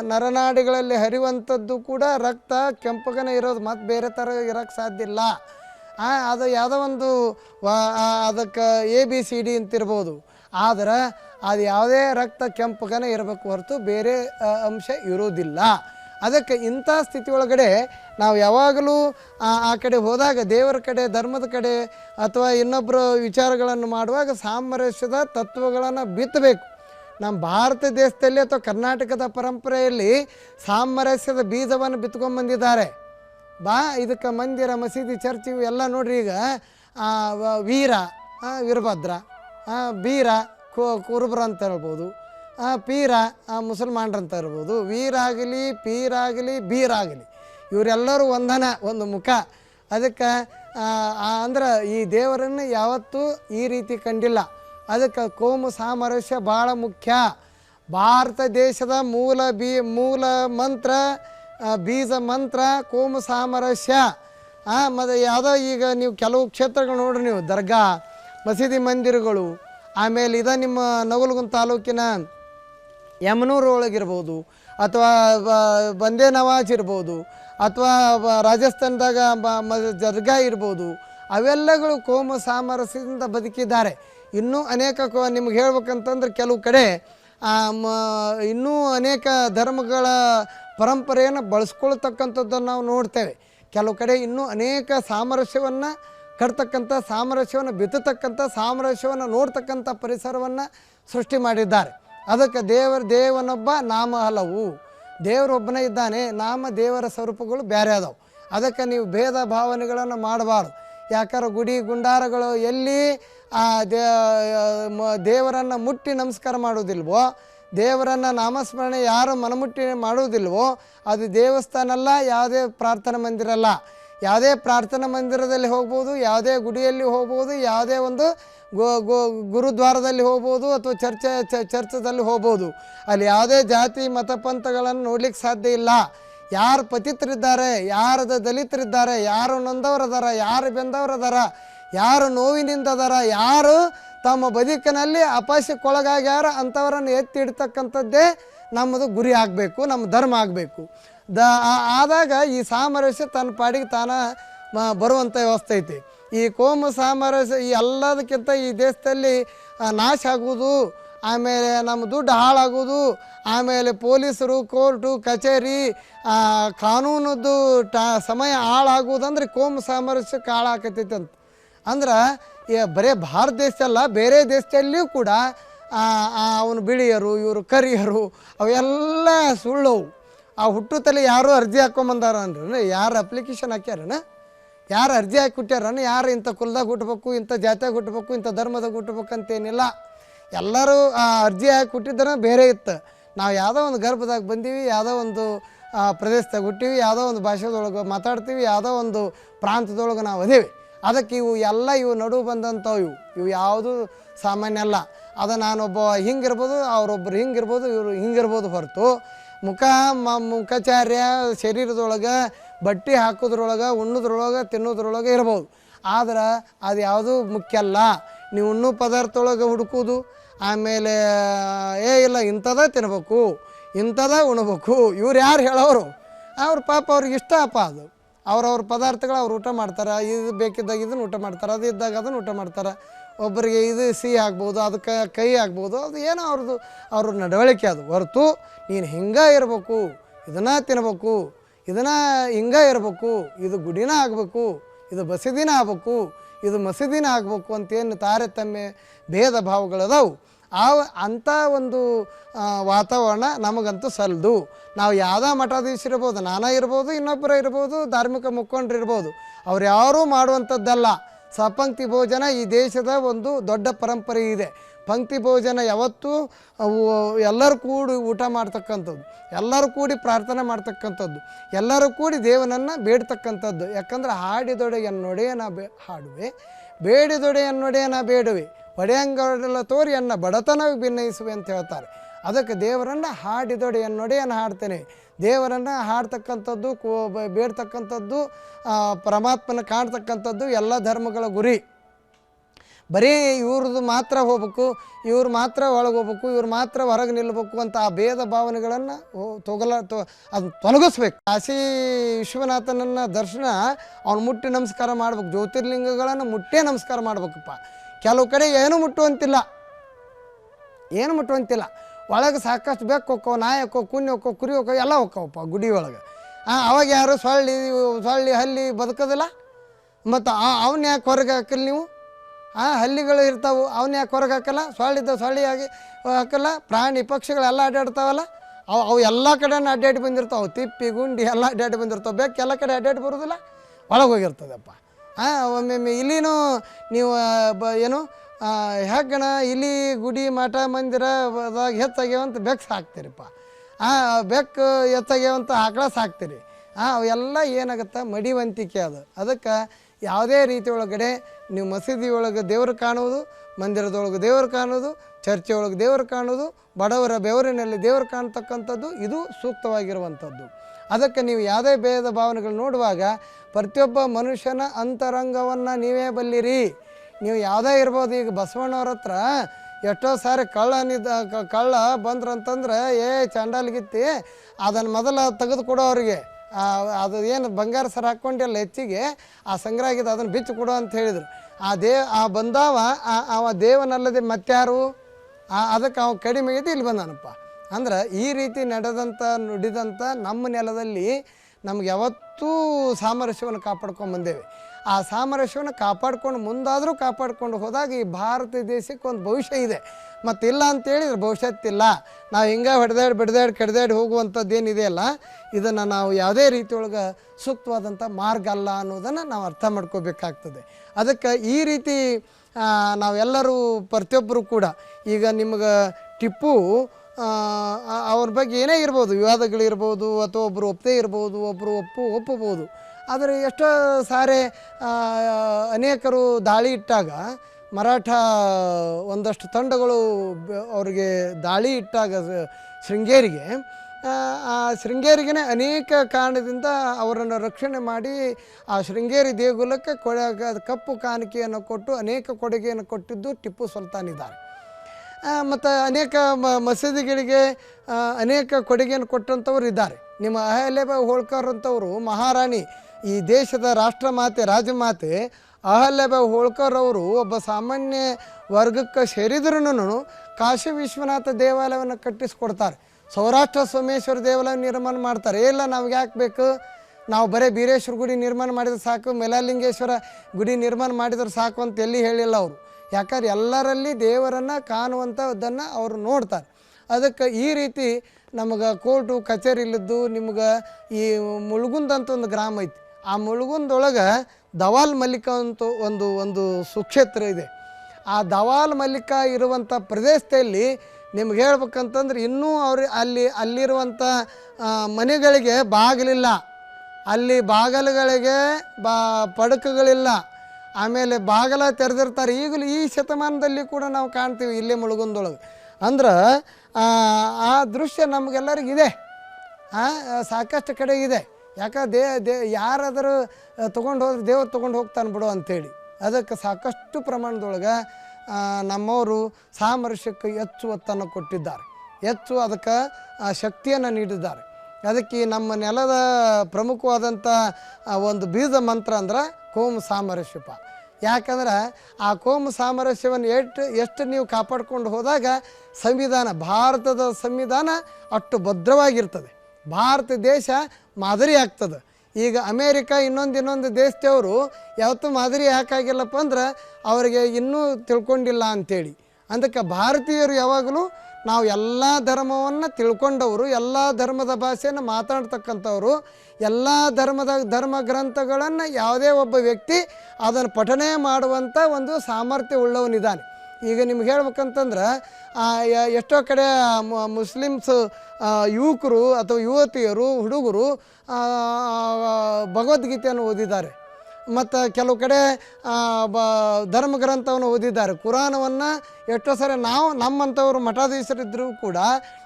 ನರನಾಡಿಗಳಲ್ಲಿ ಹರಿಯುವಂಥದ್ದು ಕೂಡ ರಕ್ತ ಕೆಂಪಗನೆ ಇರೋದು. ಮತ್ತು ಬೇರೆ ಥರ ಇರೋಕ್ಕೆ ಸಾಧ್ಯ ಇಲ್ಲ. ಅದು ಯಾವುದೋ ಒಂದು ಅದಕ್ಕೆ ಎ ಬಿ ಸಿ ಡಿ ಅಂತಿರ್ಬೋದು. ಆದ್ರೆ ಅದು ಯಾವುದೇ ರಕ್ತ ಕೆಂಪಗನೆ ಇರಬೇಕು ಹೊರತು ಬೇರೆ ಅಂಶ ಇರೋದಿಲ್ಲ ಅದಕ್ಕೆ ಇಂಥ ಸ್ಥಿತಿ ಒಳಗಡೆ ನಾವು ಯಾವಾಗಲೂ ಆ ಕಡೆ ಹೋದಾಗ ದೇವರ ಕಡೆ, ಧರ್ಮದ ಕಡೆ ಅಥವಾ ಇನ್ನೊಬ್ಬರ ವಿಚಾರಗಳನ್ನು ಮಾಡುವಾಗ ಸಾಮರಸ್ಯದ ತತ್ವಗಳನ್ನು ಬಿತ್ತಬೇಕು. ನಮ್ಮ ಭಾರತ ದೇಶದಲ್ಲಿ ಅಥವಾ ಕರ್ನಾಟಕದ ಪರಂಪರೆಯಲ್ಲಿ ಸಾಮರಸ್ಯದ ಬೀಜವನ್ನು ಬಿತ್ಕೊಂಡ್ಬಂದಿದ್ದಾರೆ ಬಾ, ಇದಕ್ಕೆ ಮಂದಿರ, ಮಸೀದಿ, ಚರ್ಚ್ ಇವೆಲ್ಲ ನೋಡ್ರಿ ಈಗ. ವೀರ ವೀರಭದ್ರ ಬೀರ ಕುರುಬ್ರ ಅಂತ ಹೇಳ್ಬೋದು. ಆ, ಪೀರ ಆ, ಮುಸಲ್ಮಾನ್ರಂತ ಇರ್ಬೋದು ವೀರಾಗಲಿ ಪೀರಾಗಲಿ ಪೀರ ಆಗಲಿ ಬೀರ ಆಗಲಿ ಇವರೆಲ್ಲರೂ ಒಂದನ ಒಂದು ಮುಖ. ಅದಕ್ಕೆ ಅಂದ್ರೆ ಈ ದೇವರನ್ನು ಯಾವತ್ತೂ ಈ ರೀತಿ ಕಂಡಿಲ್ಲ. ಅದಕ್ಕೆ ಕೋಮು ಸಾಮರಸ್ಯ ಭಾಳ ಮುಖ್ಯ. ಭಾರತ ದೇಶದ ಮೂಲ ಬೀ ಮೂಲ ಮಂತ್ರ ಬೀಜ ಮಂತ್ರ ಕೋಮು ಸಾಮರಸ್ಯ. ಮತ್ತು ಯಾವುದೋ ಈಗ ನೀವು ಕೆಲವು ಕ್ಷೇತ್ರಗಳು ನೋಡ್ರಿ ನೀವು ದರ್ಗಾ ಮಸೀದಿ ಮಂದಿರಗಳು ಆಮೇಲೆ ಇದ ನಿಮ್ಮ ನವಲಗುಂದ ತಾಲೂಕಿನ ಯಮನೂರು ಒಳಗಿರ್ಬೋದು ಅಥವಾ ಬಂದೇ ನವಾಜ್ ಇರ್ಬೋದು ಅಥವಾ ರಾಜಸ್ಥಾನದಾಗ ಜರ್ಗಾ ಇರ್ಬೋದು, ಅವೆಲ್ಲಗಳು ಕೋಮ ಸಾಮರಸ್ಯದಿಂದ ಬದುಕಿದ್ದಾರೆ. ಇನ್ನೂ ಅನೇಕ ಕೋ, ನಿಮ್ಗೆ ಹೇಳ್ಬೇಕಂತಂದ್ರೆ ಕೆಲವು ಕಡೆ ಇನ್ನೂ ಅನೇಕ ಧರ್ಮಗಳ ಪರಂಪರೆಯನ್ನು ಬಳಸ್ಕೊಳ್ತಕ್ಕಂಥದ್ದನ್ನು ನಾವು ನೋಡ್ತೇವೆ. ಕೆಲವು ಕಡೆ ಇನ್ನೂ ಅನೇಕ ಸಾಮರಸ್ಯವನ್ನು ಕಟ್ತಕ್ಕಂಥ, ಸಾಮರಸ್ಯವನ್ನು ಬಿತ್ತತಕ್ಕಂಥ, ಸಾಮರಸ್ಯವನ್ನು ನೋಡ್ತಕ್ಕಂಥ ಪರಿಸರವನ್ನು ಸೃಷ್ಟಿ ಮಾಡಿದ್ದಾರೆ. ಅದಕ್ಕೆ ದೇವರ ದೇವನೊಬ್ಬ ನಾಮ ಹಲವು ದೇವರೊಬ್ಬನೇ ಇದ್ದಾನೆ, ನಾಮ ದೇವರ ಸ್ವರೂಪಗಳು ಬೇರೆ ಅದಾವೆ. ಅದಕ್ಕೆ ನೀವು ಭೇದ ಭಾವನೆಗಳನ್ನು ಮಾಡಬಾರ್ದು. ಯಾಕಂದ್ರೆ ಗುಡಿ ಗುಂಡಾರಗಳು ಎಲ್ಲಿ ಆ ದೇ ದೇವರನ್ನು ಮುಟ್ಟಿ ನಮಸ್ಕಾರ ಮಾಡೋದಿಲ್ವೋ ದೇವರನ್ನು ನಾಮಸ್ಮರಣೆ ಯಾರು ಮನಮುಟ್ಟಿ ಮಾಡುವುದಿಲ್ವೋ, ಅದು ದೇವಸ್ಥಾನ ಅಲ್ಲ, ಯಾವುದೇ ಪ್ರಾರ್ಥನಾ ಮಂದಿರ ಅಲ್ಲ. ಯಾವುದೇ ಪ್ರಾರ್ಥನಾ ಮಂದಿರದಲ್ಲಿ ಹೋಗ್ಬೋದು, ಯಾವುದೇ ಗುಡಿಯಲ್ಲಿ ಹೋಗ್ಬೋದು, ಯಾವುದೇ ಒಂದು ಗೋ ಗೋ, ಗುರುದ್ವಾರದಲ್ಲಿ ಹೋಗ್ಬೋದು ಅಥವಾ ಚರ್ಚ ಚರ್ಚದಲ್ಲಿ ಹೋಗ್ಬೋದು. ಅಲ್ಲಿ ಯಾವುದೇ ಜಾತಿ, ಮತ ಪಂಥಗಳನ್ನು ನೋಡ್ಲಿಕ್ಕೆ ಸಾಧ್ಯ ಇಲ್ಲ. ಯಾರು ಪತಿತರಿದ್ದಾರೆ, ಯಾರದ ದಲಿತರಿದ್ದಾರೆ, ಯಾರು ನೊಂದವರದಾರ, ಯಾರು ಬೆಂದವರದಾರ, ಯಾರು ನೋವಿನಿಂದ ಅದಾರ ಯಾರು ತಮ್ಮ ಬದುಕಿನಲ್ಲಿ ಅಪಾಶಕ್ಕೊಳಗಾಗ್ಯಾರ ಅಂಥವರನ್ನು ಎತ್ತಿ ಇಡ್ತಕ್ಕಂಥದ್ದೇ ನಮ್ಮದು ಗುರಿ ಆಗಬೇಕು, ನಮ್ಮ ಧರ್ಮ ಆಗಬೇಕು. ದ ಆದಾಗ ಈ ಸಾಮರಸ್ಯ ತನ್ನ ಪಾಡಿಗೆ ತಾನ ಬರುವಂಥ ವ್ಯವಸ್ಥೆ ಐತಿ. ಈ ಕೋಮು ಸಾಮರಸ್ಯ ಈ ಎಲ್ಲದಕ್ಕಿಂತ ಈ ದೇಶದಲ್ಲಿ ನಾಶ ಆಗುವುದು, ಆಮೇಲೆ ನಮ್ಮ ದುಡ್ಡು ಹಾಳಾಗುವುದು, ಆಮೇಲೆ ಪೊಲೀಸರು, ಕೋರ್ಟು, ಕಚೇರಿ ಕಾನೂನದ್ದು ಟ, ಸಮಯ ಹಾಳಾಗೋದಂದ್ರೆ ಕೋಮು ಸಾಮರಸ್ಯಕ್ಕೆ ಹಾಳಾಕತೈತೆ ಅಂತ. ಅಂದ್ರೆ ಬರೇ ಭಾರತ ದೇಶ ಅಲ್ಲ, ಬೇರೆ ದೇಶದಲ್ಲಿಯೂ ಕೂಡ ಅವನು ಬಿಳಿಯರು, ಇವರು ಕರಿಯರು, ಅವೆಲ್ಲ ಸುಳ್ಳವು. ಆ ಹುಟ್ಟು ತಲೆ ಯಾರು ಅರ್ಜಿ ಹಾಕ್ಕೊಂಬಂದಾರ ಅಂದ್ರೆ ಯಾರು ಅಪ್ಲಿಕೇಶನ್ ಹಾಕ್ಯಾರನ ಯಾರು ಅರ್ಜಿ ಹಾಕಿ ಹುಟ್ಟ್ಯಾರನ ಯಾರು ಇಂಥ ಕುಲದಾಗ ಹುಟ್ಟಬೇಕು ಇಂಥ ಜಾತ್ಯಾಗ ಹುಟ್ಟಬೇಕು ಇಂಥ ಧರ್ಮದಾಗ ಹುಟ್ಟಬೇಕು ಅಂತೇನಿಲ್ಲ ಎಲ್ಲರೂ ಆ ಅರ್ಜಿ ಹಾಕಿ ಹುಟ್ಟಿದ್ರೆ ಬೇರೆ ಇತ್ತು. ನಾವು ಯಾವುದೋ ಒಂದು ಗರ್ಭದಾಗ ಬಂದೀವಿ, ಯಾವುದೋ ಒಂದು ಪ್ರದೇಶದಾಗ ಹುಟ್ಟೀವಿ, ಯಾವುದೋ ಒಂದು ಭಾಷೆದೊಳಗೆ ಮಾತಾಡ್ತೀವಿ, ಯಾವುದೋ ಒಂದು ಪ್ರಾಂತದೊಳಗೆ ನಾವು ಅದೇವಿ. ಅದಕ್ಕೆ ಇವು ಎಲ್ಲ ಇವು ನಡು ಬಂದಂಥವು ಇವು. ಇವು ಯಾವುದು ಸಾಮಾನ್ಯ ಅಲ್ಲ. ಅದು ನಾನೊಬ್ಬ ಹಿಂಗಿರ್ಬೋದು ಅವರೊಬ್ಬರು ಹಿಂಗಿರ್ಬೋದು, ಇವರು ಹಿಂಗಿರ್ಬೋದು ಹೊರತು ಮುಖ, ಮ, ಮುಖಚಾರ್ಯ, ಶರೀರದೊಳಗೆ ಬಟ್ಟೆ ಹಾಕೋದ್ರೊಳಗೆ, ಉಣ್ಣೋದ್ರೊಳಗೆ, ತಿನ್ನೋದ್ರೊಳಗೆ ಇರ್ಬೋದು. ಆದ್ರೆ ಅದು ಯಾವುದೂ ಮುಖ್ಯ ಅಲ್ಲ. ನೀವು ಉಣ್ಣು ಪದಾರ್ಥದೊಳಗೆ ಹುಡುಕೋದು, ಆಮೇಲೆ, ಏ, ಇಲ್ಲ, ಇಂಥದ ತಿನ್ಬೇಕು, ಇಂಥದ ಉಣ್ಬೇಕು. ಇವ್ರು ಯಾರು ಹೇಳೋರು? ಅವ್ರ ಪಾಪ ಅವ್ರಿಗೆ ಇಷ್ಟ ಅಪ್ಪ ಅದು. ಅವ್ರವ್ರ ಪದಾರ್ಥಗಳು ಅವ್ರು ಊಟ ಮಾಡ್ತಾರೆ, ಇದು ಬೇಕಿದ್ದಾಗ ಇದನ್ನು ಊಟ ಮಾಡ್ತಾರೆ, ಅದು ಇದ್ದಾಗ ಅದನ್ನು ಊಟ ಮಾಡ್ತಾರೆ. ಒಬ್ಬರಿಗೆ ಇದು ಸಿಹಿ ಆಗ್ಬೋದು, ಅದಕ್ಕೆ ಕೈ ಆಗ್ಬೋದು, ಅದು ಏನೋ ಅವ್ರದ್ದು, ಅವ್ರ ನಡವಳಿಕೆ ಅದು. ಹೊರತು ನೀನು ಹಿಂಗೆ ಇರಬೇಕು, ಇದನ್ನು ತಿನ್ನಬೇಕು ಇದನ್ನು ಹಿಂಗೆ ಇರಬೇಕು, ಇದು ಗುಡಿನ ಆಗಬೇಕು, ಇದು ಬಸಿದಿನ ಆಗಬೇಕು, ಇದು ಮಸೀದಿನ ಆಗಬೇಕು ಅಂತೇನು ತಾರತಮ್ಯ ಭೇದ ಭಾವಗಳದಾವು. ಆ ಅಂಥ ಒಂದು ವಾತಾವರಣ ನಮಗಂತೂ ಸಲ್ದು. ನಾವು ಯಾವುದೇ ಮಠಾಧೀಶ ಇರ್ಬೋದು, ನಾನೇ ಇರ್ಬೋದು, ಇನ್ನೊಬ್ಬರೇ ಇರ್ಬೋದು, ಧಾರ್ಮಿಕ ಮುಖಂಡರು ಇರ್ಬೋದು, ಅವ್ರು ಯಾರೂ ಮಾಡುವಂಥದ್ದಲ್ಲ. ಸಪಂಕ್ತಿ ಭೋಜನ ಈ ದೇಶದ ಒಂದು ದೊಡ್ಡ ಪರಂಪರೆ ಇದೆ. ಪಂಕ್ತಿ ಭೋಜನ ಯಾವತ್ತೂ ಎಲ್ಲರೂ ಕೂಡಿ ಊಟ ಮಾಡ್ತಕ್ಕಂಥದ್ದು, ಎಲ್ಲರೂ ಕೂಡಿ ಪ್ರಾರ್ಥನೆ ಮಾಡ್ತಕ್ಕಂಥದ್ದು, ಎಲ್ಲರೂ ಕೂಡಿ ದೇವನನ್ನು ಬೇಡ್ತಕ್ಕಂಥದ್ದು. ಯಾಕಂದ್ರೆ ಹಾಡಿದೊಡೆಯನ್ನೊಡೆಯನ ಬೇ, ಹಾಡುವೆ ಬೇಡಿದೊಡೆಯನ್ನೊಡೆಯನ ಬೇಡುವೆ ಒಡೆಯಂಗಡೆಲ್ಲ ತೋರಿ ಅನ್ನ ಬಡತನವಾಗಿ ಭಿನ್ನಯಿಸುವೆ ಅಂತ ಹೇಳ್ತಾರೆ. ಅದಕ್ಕೆ ದೇವರನ್ನು ಹಾಡಿದೊಡೆಯನ್ನೊಡೆಯನ್ನು ಹಾಡ್ತೇನೆ. ದೇವರನ್ನು ಹಾಡ್ತಕ್ಕಂಥದ್ದು, ಕೋ ಬೇಡ್ತಕ್ಕಂಥದ್ದು ಪರಮಾತ್ಮನ ಕಾಣ್ತಕ್ಕಂಥದ್ದು ಎಲ್ಲ ಧರ್ಮಗಳ ಗುರಿ. ಬರೀ ಇವ್ರದ್ದು ಮಾತ್ರ ಹೋಗ್ಬೇಕು, ಇವ್ರು ಮಾತ್ರ ಒಳಗೆ ಹೋಗ್ಬೇಕು, ಇವ್ರು ಮಾತ್ರ ಹೊರಗೆ ನಿಲ್ಲಬೇಕು ಅಂತ ಆ ಭೇದ ಭಾವನೆಗಳನ್ನು ತೊಗಲ, ತೊ, ಅದು ತೊಲಗಿಸ್ಬೇಕು. ಕಾಶಿ ವಿಶ್ವನಾಥನನ್ನ ದರ್ಶನ ಅವ್ನು ಮುಟ್ಟಿ ನಮಸ್ಕಾರ ಮಾಡ್ಬೇಕು, ಜ್ಯೋತಿರ್ಲಿಂಗಗಳನ್ನು ಮುಟ್ಟೇ ನಮಸ್ಕಾರ ಮಾಡ್ಬೇಕಪ್ಪ. ಕೆಲವು ಕಡೆ ಏನು ಮುಟ್ಟುವಂತಿಲ್ಲ. ಏನು ಮುಟ್ಟುವಂತಿಲ್ಲ. ಒಳಗೆ ಸಾಕಷ್ಟು ಬೆಕ್ಕು ಹೋಕ್ಕವು ನಾಯಿ ಹೋಕ್ಕವು ಕುನ್ನಿ ಹೋಕ್ಕವು ಕುರಿ ಹೋಕ್ಕವು ಎಲ್ಲ ಹೋಕ್ಕವಪ್ಪ ಗುಡಿ ಒಳಗೆ ಹಾಂ ಅವಾಗ ಯಾರು ಸೊಳ್ಳಿ ಸೊಳ್ಳಿ ಹಲ್ಲಿ ಬದುಕೋದಿಲ್ಲ? ಮತ್ತು ಅವನ್ನ ಯಾಕೆ ಹೊರಗೆ ಹಾಕಿಲ್ಲ ನೀವು? ಆ, ಹಲ್ಲಿಗಳು ಇರ್ತಾವೆ ಅವನ್ನ ಯಾಕೆ ಹೊರಗೆ ಹಾಕಲ್ಲ? ಸೊಳ್ಳಿದ್ದ ಸೊಳ್ಳಿಯಾಗಿ ಹಾಕಲ್ಲ, ಪ್ರಾಣಿ ಪಕ್ಷಿಗಳೆಲ್ಲ ಅಡ್ಡಾಡ್ತಾವಲ್ಲ? ಅವು ಅವು ಎಲ್ಲ ಕಡೆನೂ ಅಡ್ಡಾಡಿ ಬಂದಿರ್ತಾವೆ, ತಿಪ್ಪಿ, ಗುಂಡಿ ಎಲ್ಲ ಅಡ್ಡಾಡಿ ಬಂದಿರ್ತಾವೆ, ಬೆಕ್ಕು ಎಲ್ಲ ಕಡೆ ಅಡ್ಡಾಡಿ ಬರೋದಿಲ್ಲ, ಒಳಗೆ ಹೋಗಿರ್ತದಪ್ಪ. ಹಾಂ ಒಮ್ಮೊಮ್ಮೆ ಇಲ್ಲಿನೂ ನೀವು ಬ, ಏನು ಹೆಗ್ಗಣ, ಇಲಿ, ಗುಡಿ, ಮಠ, ಮಂದಿರ, ಅದಾಗ ಹೆಚ್ಚಾಗ್ಯಾವಂತ ಬೆಕ್ಕು ಸಾಕ್ತೀರಿಪ್ಪ ಆ, ಬೆಕ್ಕು ಹೆಚ್ಚಾಗ್ಯಾವಂತ ಆಕಳ ಸಾಕ್ತಿರಿ ಆ, ಅವೆಲ್ಲ ಏನಾಗುತ್ತೆ? ಮಡಿವಂತಿಕೆ ಅದು. ಅದಕ್ಕೆ ಯಾವುದೇ ರೀತಿ ಒಳಗಡೆ ನೀವು ಮಸೀದಿ ಒಳಗೆ ದೇವರು ಕಾಣುವುದು, ಮಂದಿರದೊಳಗೆ ದೇವರು ಕಾಣೋದು ಚರ್ಚೆ ಒಳಗೆ ದೇವರು ಕಾಣೋದು ಬಡವರ ಬೆವರಿನಲ್ಲಿ ದೇವರು ಕಾಣ್ತಕ್ಕಂಥದ್ದು, ಇದು ಸೂಕ್ತವಾಗಿರುವಂಥದ್ದು. ಅದಕ್ಕೆ ನೀವು ಯಾವುದೇ ಭೇದ ಭಾವನೆಗಳು ನೋಡುವಾಗ ಪ್ರತಿಯೊಬ್ಬ ಮನುಷ್ಯನ ಅಂತರಂಗವನ್ನು ನೀವೇ ಬಲ್ಲಿರಿ. ನೀವು ಯಾವುದೇ ಇರ್ಬೋದು, ಈಗ ಬಸವಣ್ಣವ್ರ ಹತ್ರ ಎಷ್ಟೋ ಸಾರಿ ಕಳ್ಳನಿದ್ದ ಕಳ್ಳ ಬಂದ್ರಂತಂದ್ರೆ, ಏ, ಚಂಡಲ್ಗಿತ್ತಿ ಅದನ್ನು ಮೊದಲು ತೆಗೆದು ಕೊಡೋ ಅವ್ರಿಗೆ ಅದು ಏನು ಬಂಗಾರ ಸರ ಹಾಕ್ಕೊಂಡಿಲ್ಲ ಹೆಚ್ಚಿಗೆ, ಆ ಸಂಗ್ರಹ ಆಗಿದೆ ಅದನ್ನು ಬಿಚ್ಚು ಕೊಡು ಅಂತ ಹೇಳಿದರು. ಆ ದೇ, ಆ ಬಂದಾವ ಅವ ದೇವನಲ್ಲದೆ ಮತ್ತಾರು ಅದಕ್ಕೆ ಅವ ಕಡಿಮೆ ಇದ್ದು ಇಲ್ಲಿ ಬಂದಾನಪ್ಪ. ಅಂದ್ರೆ ಈ ರೀತಿ ನಡೆದಂಥ ನುಡಿದಂಥ ನಮ್ಮ ನೆಲದಲ್ಲಿ ನಮ್ಗೆ ಯಾವತ್ತೂ ಸಾಮರಸ್ಯವನ್ನು ಕಾಪಾಡ್ಕೊಂಡು ಬಂದೇವೆ. ಆ ಸಾಮರಸ್ಯವನ್ನು ಕಾಪಾಡ್ಕೊಂಡು ಮುಂದಾದರೂ ಕಾಪಾಡ್ಕೊಂಡು ಹೋದಾಗ ಈ ಭಾರತ ದೇಶಕ್ಕೆ ಒಂದು ಭವಿಷ್ಯ ಇದೆ. ಮತ್ತು ಇಲ್ಲ ಅಂತೇಳಿದ್ರೆ ಭವಿಷ್ಯತ್ತಿಲ್ಲ ನಾವು ಹಿಂಗೆ ಹೊಡೆದಾಡಿ ಬಿಡ್ದಾಡಿ ಕೆಡ್ದಾಡಿ ಹೋಗುವಂಥದ್ದು ಏನಿದೆಯಲ್ಲ ಇದನ್ನು ನಾವು ಯಾವುದೇ ರೀತಿಯೊಳಗೆ ಸೂಕ್ತವಾದಂಥ ಮಾರ್ಗ ಅಲ್ಲ ಅನ್ನೋದನ್ನು ನಾವು ಅರ್ಥ ಮಾಡ್ಕೋಬೇಕಾಗ್ತದೆ. ಅದಕ್ಕೆ ಈ ರೀತಿ ನಾವೆಲ್ಲರೂ ಪ್ರತಿಯೊಬ್ಬರು ಕೂಡ ಈಗ ನಿಮ್ಗೆ ಟಿಪ್ಪು ಅವ್ರ ಬಗ್ಗೆ ಏನೇ ಇರ್ಬೋದು, ವಿವಾದಗಳಿರ್ಬೋದು ಅಥವಾ ಒಬ್ಬರು ಒಪ್ಪದೇ ಇರ್ಬೋದು ಒಬ್ಬರು ಒಪ್ಪು, ಒಪ್ಪಬೋದು. ಆದರೆ ಎಷ್ಟೋ ಸಾರಿ ಅನೇಕರು ದಾಳಿ ಇಟ್ಟಾಗ ಮರಾಠ ಒಂದಷ್ಟು ತಂಡಗಳು ಅವ್ರಿಗೆ ದಾಳಿ ಇಟ್ಟಾಗ ಶೃಂಗೇರಿಗೆ ಆ, ಶೃಂಗೇರಿಗೆನೇ ಶೃಂಗೇರಿಗೇ ಅನೇಕ ಕಾರಣದಿಂದ ಅವರನ್ನು ರಕ್ಷಣೆ ಮಾಡಿ ಆ ಶೃಂಗೇರಿ ದೇಗುಲಕ್ಕೆ ಕೊಡ ಕಪ್ಪು ಕಾಣಿಕೆಯನ್ನು ಕೊಟ್ಟು ಅನೇಕ ಕೊಡುಗೆಯನ್ನು ಕೊಟ್ಟಿದ್ದು ಟಿಪ್ಪು ಸುಲ್ತಾನ್ ಇದ್ದಾರೆ. ಮತ್ತು ಅನೇಕ ಮಸೀದಿಗಳಿಗೆ ಅನೇಕ ಕೊಡುಗೆಯನ್ನು ಕೊಟ್ಟಂಥವ್ರು ಇದ್ದಾರೆ. ನಿಮ್ಮ ಅಹಲ್ಯಬಾಯಿ ಹೋಳ್ಕರ್ ಅಂತವರು ಮಹಾರಾಣಿ ಈ ದೇಶದ ರಾಷ್ಟ್ರಮಾತೆ ರಾಜಮಾತೆ ಅಹಲ್ಯಬಾಯಿ ಹೋಳ್ಕರ್ ಅವರು ಒಬ್ಬ ಸಾಮಾನ್ಯ ವರ್ಗಕ್ಕೆ ಸೇರಿದ್ರೂ ಕಾಶಿ ವಿಶ್ವನಾಥ ದೇವಾಲಯವನ್ನು ಕಟ್ಟಿಸ್ಕೊಡ್ತಾರೆ. ಸೌರಾಷ್ಟ್ರ ಸೋಮೇಶ್ವರ ದೇವಾಲಯ ನಿರ್ಮಾಣ ಮಾಡ್ತಾರೆ. "ಏ, ಇಲ್ಲ ನಮ್ಗೆ ಯಾಕೆ ಬೇಕು? ನಾವು ಬರೀ ಬೀರೇಶ್ವರ ಗುಡಿ ನಿರ್ಮಾಣ ಮಾಡಿದ್ರೆ ಸಾಕು ಮೆಲಾಲಿಂಗೇಶ್ವರ ಗುಡಿ ನಿರ್ಮಾಣ ಮಾಡಿದ್ರೆ ಸಾಕು ಅಂತ ಎಲ್ಲಿ ಹೇಳಿಲ್ಲ ಅವರು. ಯಾಕಂದ್ರೆ ಎಲ್ಲರಲ್ಲಿ ದೇವರನ್ನು ಕಾಣುವಂಥದ್ದನ್ನು ಅವರು ನೋಡ್ತಾರೆ. ಅದಕ್ಕೆ ಈ ರೀತಿ ನಮಗೆ ಕೋರ್ಟು ಕಚೇರಿ ಇಲ್ಲದ್ದು ನಿಮ್ಗೆ ಈ ಮುಳುಗುಂದಂತ ಒಂದು ಗ್ರಾಮ ಐತಿ. ಆ ಮುಳುಗುಂದೊಳಗೆ ದವಾಲ್ ಮಲ್ಲಿಕ ಅಂತ ಒಂದು ಒಂದು ಸುಕ್ಷೇತ್ರ ಇದೆ. ಆ ದವಾಲ್ ಮಲ್ಲಿಕ ಇರುವಂಥ ಪ್ರದೇಶದಲ್ಲಿ ನಿಮ್ಗೆ ಹೇಳ್ಬೇಕಂತಂದ್ರೆ ಇನ್ನೂ ಅವ್ರ ಅಲ್ಲಿ ಅಲ್ಲಿರುವಂಥ ಮನೆಗಳಿಗೆ ಬಾಗಿಲಿಲ್ಲ. ಅಲ್ಲಿ ಬಾಗಿಲುಗಳಿಗೆ ಬಾ ಪಡಕಗಳಿಲ್ಲ. ಆಮೇಲೆ ಬಾಗಲ ತೆರೆದಿರ್ತಾರೆ. ಈಗಲೂ ಈ ಶತಮಾನದಲ್ಲಿ ಕೂಡ ನಾವು ಕಾಣ್ತೀವಿ ಇಲ್ಲೇ ಮುಳುಗುಂದೊಳಗೆ. ಅಂದ್ರೆ ಆ, ದೃಶ್ಯ ನಮಗೆಲ್ಲರಿಗಿದೆ. ಸಾಕಷ್ಟು ಕಡೆ ಇದೆ. ಯಾಕೆ ದೇ ದೇ ಯಾರಾದರೂ ತೊಗೊಂಡು ಹೋದ್ರೆ ದೇವ್ರು ತೊಗೊಂಡು ಹೋಗ್ತಾನೆ ಬಿಡು ಅಂಥೇಳಿ ಅದಕ್ಕೆ ಸಾಕಷ್ಟು ಪ್ರಮಾಣದೊಳಗೆ ನಮ್ಮವರು ಸಾಮರಸ್ಯಕ್ಕೆ ಹೆಚ್ಚು ಒತ್ತನ್ನು ಕೊಟ್ಟಿದ್ದಾರೆ. ಹೆಚ್ಚು ಅದಕ್ಕೆ ಶಕ್ತಿಯನ್ನು ನೀಡಿದ್ದಾರೆ. ಅದಕ್ಕೆ ನಮ್ಮ ನೆಲದ ಪ್ರಮುಖವಾದಂಥ ಒಂದು ಬೀಜ ಮಂತ್ರ ಅಂದ್ರೆ ಕೋಮ ಸಾಮರಸ್ಯಪ. ಯಾಕಂದ್ರೆ ಆ ಕೋಮ ಸಾಮರಸ್ಯವನ್ನು ಎಷ್ಟು ಎಷ್ಟು ನೀವು ಕಾಪಾಡಿಕೊಂಡು ಹೋದಾಗ ಸಂವಿಧಾನ, ಭಾರತದ ಸಂವಿಧಾನ ಅಷ್ಟು ಭದ್ರವಾಗಿರ್ತದೆ. ಭಾರತ ದೇಶ ಮಾದರಿ ಆಗ್ತದೆ. ಈಗ ಅಮೇರಿಕ ಇನ್ನೊಂದು ಇನ್ನೊಂದು ದೇಶದವರು ಯಾವತ್ತೂ ಮಾದರಿ ಯಾಕಾಗಿಲ್ಲಪ್ಪ ಅಂದ್ರೆ ಅವರಿಗೆ ಇನ್ನೂ ತಿಳ್ಕೊಂಡಿಲ್ಲ ಅಂಥೇಳಿ ಅದಕ್ಕೆ ಭಾರತೀಯರು ಯಾವಾಗಲೂ ನಾವು ಎಲ್ಲ ಧರ್ಮವನ್ನು ತಿಳ್ಕೊಂಡವರು, ಎಲ್ಲ ಧರ್ಮದ ಭಾಷೆಯನ್ನು ಮಾತಾಡ್ತಕ್ಕಂಥವ್ರು, ಎಲ್ಲ ಧರ್ಮದ ಧರ್ಮ ಗ್ರಂಥಗಳನ್ನು ಯಾವುದೇ ಒಬ್ಬ ವ್ಯಕ್ತಿ ಅದನ್ನು ಪಠನೆ ಮಾಡುವಂಥ ಒಂದು ಸಾಮರ್ಥ್ಯ ಉಳ್ಳವನಿದ್ದಾನೆ. ಈಗ ನಿಮ್ಗೆ ಹೇಳ್ಬೇಕಂತಂದ್ರೆ ಎಷ್ಟೋ ಕಡೆ ಮುಸ್ಲಿಮ್ಸ್ ಯುವಕರು ಅಥವಾ ಯುವತಿಯರು, ಹುಡುಗರು ಭಗವದ್ಗೀತೆಯನ್ನು ಓದಿದ್ದಾರೆ. ಮತ್ತು ಕೆಲವು ಕಡೆ ಬ, ಧರ್ಮ ಗ್ರಂಥವನ್ನು ಓದಿದ್ದಾರೆ. ಕುರಾನವನ್ನು ಎಷ್ಟೋ ಸರಿ ನಾವು, ನಮ್ಮಂಥವ್ರು ಮಠಾಧೀಶರಿದ್ದರೂ ಕೂಡ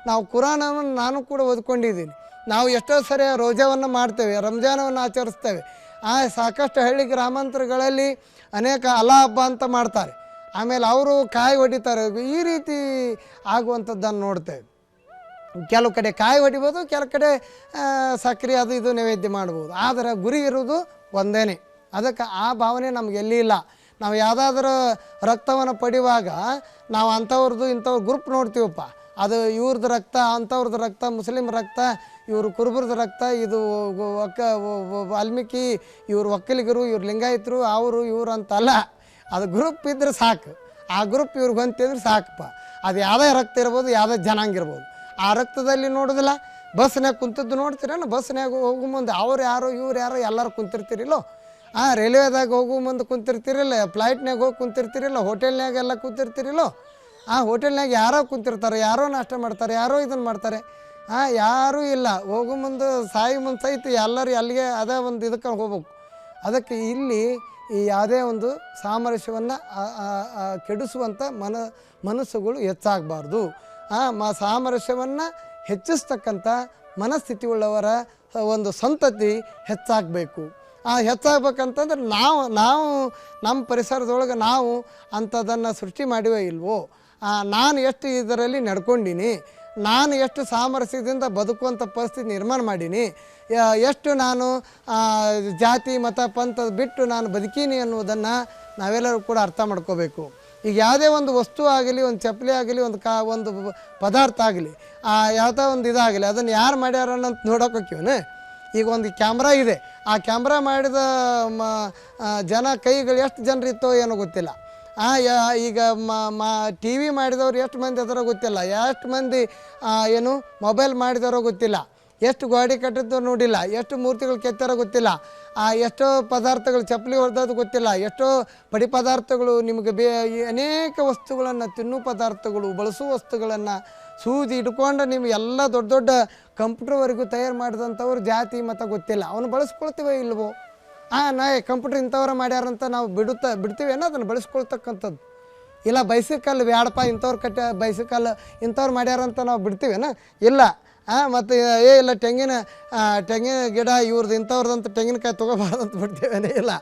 ನಾವು ಕುರಾನವನ್ನು ನಾನು ಕೂಡ ಓದ್ಕೊಂಡಿದ್ದೀನಿ. ನಾವು ಎಷ್ಟೋ ಸರಿ ರೋಜಾವನ್ನು ಮಾಡ್ತೇವೆ, ರಂಜಾನವನ್ನು ಆಚರಿಸ್ತೇವೆ. ಆ, ಸಾಕಷ್ಟು ಹಳ್ಳಿ ಗ್ರಾಮಾಂತರಗಳಲ್ಲಿ ಅನೇಕ ಅಲ ಹಬ್ಬ ಅಂತ ಮಾಡ್ತಾರೆ. ಆಮೇಲೆ ಅವರು ಕಾಯಿ ಹೊಡಿತಾರೆ. ಈ ರೀತಿ ಆಗುವಂಥದ್ದನ್ನು ನೋಡ್ತೇವೆ ಕೆಲವು ಕಡೆ ಕಾಯಿ ಹೊಡಿಬೋದು, ಕೆಲವು ಕಡೆ ಸಕ್ಕರೆ ಅದು ಇದು ನೈವೇದ್ಯ ಮಾಡ್ಬೋದು. ಆದರೆ ಗುರಿ ಇರುವುದು ಒಂದೇನೆ. ಅದಕ್ಕೆ ಆ ಭಾವನೆ ನಮ್ಗೆ ಎಲ್ಲಿ ಇಲ್ಲ. ನಾವು ಯಾವುದಾದ್ರೂ ರಕ್ತವನ್ನು ಪಡೆಯುವಾಗ ನಾವು ಅಂಥವ್ರದ್ದು ಇಂಥವ್ರ ಗ್ರೂಪ್ ನೋಡ್ತೀವಪ್ಪ. ಅದು ಇವ್ರದ್ದು ರಕ್ತ, ಅಂಥವ್ರದ್ದು ರಕ್ತ, ಮುಸ್ಲಿಮ್ ರಕ್ತ, ಇವರು ಕುರುಬರದ್ದು ರಕ್ತ, ಇದು ಒಕ್ಕ ವಾಲ್ಮೀಕಿ, ಇವ್ರು ಒಕ್ಕಲಿಗರು, ಇವ್ರು ಲಿಂಗಾಯಿತರು, ಅವರು, ಇವರು ಅಂತಲ್ಲ. ಅದು ಗ್ರೂಪ್ ಇದ್ರೆ ಸಾಕು. ಆ ಗ್ರೂಪ್ ಇವ್ರಿಗೆ ಹೊಂತಿದ್ರೆ ಸಾಕಪ್ಪ. ಅದು ಯಾವುದೇ ರಕ್ತ ಇರ್ಬೋದು, ಯಾವುದೇ ಜನಾಂಗ ಇರ್ಬೋದು. ಆ ರಕ್ತದಲ್ಲಿ ನೋಡೋದಿಲ್ಲ ಬಸ್ನಾಗ ಕುಂತದ್ದು ನೋಡ್ತೀರೇನು ಬಸ್ನಾಗ ಹೋಗೋ ಮುಂದೆ. ಅವ್ರು ಯಾರೋ, ಇವ್ರು ಯಾರೋ ಎಲ್ಲರೂ ಕುಂತಿರ್ತೀರಿಲ್ಲೋ? ಆ ರೈಲ್ವೆದಾಗ ಹೋಗೋ ಮುಂದೆ ಕುಂತಿರ್ತೀರಿಲ್ಲ ಫ್ಲೈಟ್ನಾಗ ಹೋಗಿ ಕುಂತಿರ್ತೀರಿಲ್ಲ ಹೋಟೆಲ್ನಾಗ ಎಲ್ಲ ಕೂತಿರ್ತೀರಿಲ್ಲೋ? ಆ ಹೋಟೆಲ್ನಾಗ ಯಾರೋ ಕುಂತಿರ್ತಾರೆ, ಯಾರೋ ನಾಷ್ಟ ಮಾಡ್ತಾರೆ, ಯಾರೋ ಇದನ್ನು ಮಾಡ್ತಾರೆ. ಹಾಂ ಯಾರೂ ಇಲ್ಲ. ಹೋಗೋ ಮುಂದೆ, ಸಾಯಿ ಮುಂದೆ ಸಹಿತ ಎಲ್ಲರೂ ಅಲ್ಲಿಗೆ ಅದೇ ಒಂದು ಇದಕ್ಕೆ ಹೋಗ್ಬೇಕು. ಅದಕ್ಕೆ ಇಲ್ಲಿ ಈ ಯಾವುದೇ ಒಂದು ಸಾಮರಸ್ಯವನ್ನು ಕೆಡಿಸುವಂಥ ಮನ, ಮನಸ್ಸುಗಳು ಹೆಚ್ಚಾಗಬಾರ್ದು. ಆ, ಮ ಸಾಮರಸ್ಯವನ್ನು ಹೆಚ್ಚಿಸ್ತಕ್ಕಂಥ ಮನಸ್ಥಿತಿ ಉಳ್ಳವರ ಒಂದು ಸಂತತಿ ಹೆಚ್ಚಾಗಬೇಕು. ಆ, ಹೆಚ್ಚಾಗಬೇಕಂತಂದ್ರೆ ನಾವು ನಾವು ನಮ್ಮ ಪರಿಸರದೊಳಗೆ ನಾವು ಅಂಥದ್ದನ್ನು ಸೃಷ್ಟಿ ಮಾಡಿವೋ ಇಲ್ವೋ ನಾನು ಎಷ್ಟು ಇದರಲ್ಲಿ ನಡ್ಕೊಂಡೀನಿ ನಾನು ಎಷ್ಟು ಸಾಮರಸ್ಯದಿಂದ ಬದುಕುವಂಥ ಪರಿಸ್ಥಿತಿ ನಿರ್ಮಾಣ ಮಾಡೀನಿ ಎಷ್ಟು ನಾನು ಜಾತಿ, ಮತ ಪಂಥ ಬಿಟ್ಟು ನಾನು ಬದುಕೀನಿ ಅನ್ನುವುದನ್ನು ನಾವೆಲ್ಲರೂ ಕೂಡ ಅರ್ಥ ಮಾಡ್ಕೋಬೇಕು. ಈಗ ಯಾವುದೇ ಒಂದು ವಸ್ತು ಆಗಲಿ, ಒಂದು ಚಪ್ಪಲಿ ಆಗಲಿ, ಒಂದು ಕಾ, ಒಂದು ಪದಾರ್ಥ ಆಗಲಿ, ಆ, ಯಾವುದೋ ಒಂದು ಇದಾಗಲಿ, ಅದನ್ನು ಯಾರು ಮಾಡ್ಯಾರ ಅಂತ ನೋಡೋಕೆ ಈಗ ಒಂದು ಕ್ಯಾಮ್ರಾ ಇದೆ, ಆ ಕ್ಯಾಮ್ರಾ ಮಾಡಿದ, ಮ ಜನ ಕೈಗಳು ಎಷ್ಟು ಜನರಿತ್ತೋ ಏನೋ ಗೊತ್ತಿಲ್ಲ. ಆ, ಈಗ ಮ ಟಿ ವಿ ಮಾಡಿದವ್ರು ಎಷ್ಟು ಮಂದಿ ಅದರ ಗೊತ್ತಿಲ್ಲ. ಎಷ್ಟು ಮಂದಿ ಏನು ಮೊಬೈಲ್ ಮಾಡಿದವರೋ ಗೊತ್ತಿಲ್ಲ. ಎಷ್ಟು ಗೋಡೆ ಕಟ್ಟಿದ್ದು ನೋಡಿಲ್ಲ. ಎಷ್ಟು ಮೂರ್ತಿಗಳು ಕೆತ್ತಾರೋ ಗೊತ್ತಿಲ್ಲ. ಆ, ಎಷ್ಟೋ ಪದಾರ್ಥಗಳು ಚಪ್ಪಲಿ ಹೊಡೆದದ್ದು ಗೊತ್ತಿಲ್ಲ. ಎಷ್ಟೋ ಪಡಿ ಪದಾರ್ಥಗಳು ನಿಮಗೆ ಬೇ ಅನೇಕ ವಸ್ತುಗಳನ್ನು ತಿನ್ನು ಪದಾರ್ಥಗಳು ಬಳಸುವ ವಸ್ತುಗಳನ್ನು ಸೂದಿ ಇಟ್ಕೊಂಡು ನೀವು ಎಲ್ಲ ದೊಡ್ಡ ದೊಡ್ಡ ಕಂಪ್ಯೂಟರ್ವರೆಗೂ ತಯಾರು ಮಾಡಿದಂಥವ್ರು ಜಾತಿ ಮತ ಗೊತ್ತಿಲ್ಲ. ಅವನು ಬಳಸ್ಕೊಳ್ತೀವೋ ಇಲ್ವೋ? ಹಾಂ ನಾ ಕಂಪ್ಯೂಟರ್ ಇಂಥವ್ರ ಮಾಡ್ಯಾರಂತ ನಾವು ಬಿಡುತ್ತಾ ಬಿಡ್ತೀವೇನೋ ಅದನ್ನು ಬಳಸ್ಕೊಳ್ತಕ್ಕಂಥದ್ದು. ಇಲ್ಲ ಬೈಸಿಕಲ್ ಬ್ಯಾಡಪ್ಪ ಇಂಥವ್ರು ಕಟ್ಟ ಬೈಸಿಕಲ್ ಇಂಥವ್ರು ಮಾಡ್ಯಾರಂತ ನಾವು ಬಿಡ್ತೀವೇನ ಇಲ್ಲ. ಹಾಂ ಮತ್ತು ಏ ಇಲ್ಲ ತೆಂಗಿನ ಆ, ತೆಂಗಿನ ಗಿಡ ಇವ್ರದ್ದು ಇಂಥವ್ರದಂತ ತೆಂಗಿನಕಾಯಿ ತೊಗೋಬಾರ್ದು ಅಂತ ಬಿಡ್ತೀವೇನೆ ಇಲ್ಲ.